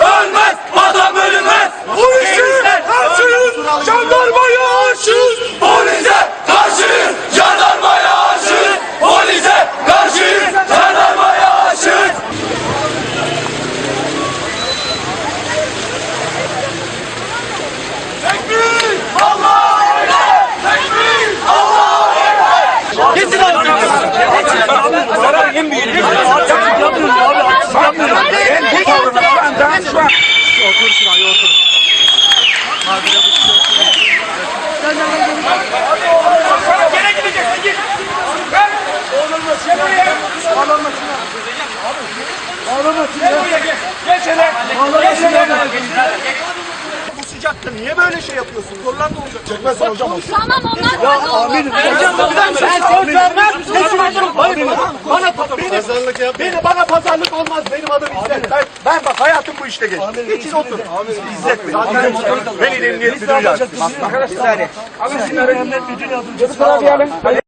Run! Gene gideceksin git. Ver. Gel buraya. Gel buraya gel. Gel şöyle. Gel şöyle. Bu sıcakta niye böyle şey yapıyorsun? Sorular da olacak. Çekmezsin hocam. Tamam onlar ya, Amirim. Ben söz vermem. Bana, bana, beni, beni, bana pazarlık olmaz. Benim adım İzzet. Ben, bak hayatım bu işte geçti. Geçin otur. İzzet Bey. Ben İl Emniyet Müdürü Yardımcısı. Arkadaşlar. Alın şunları. Emniyet Müdürü Yardımcısı.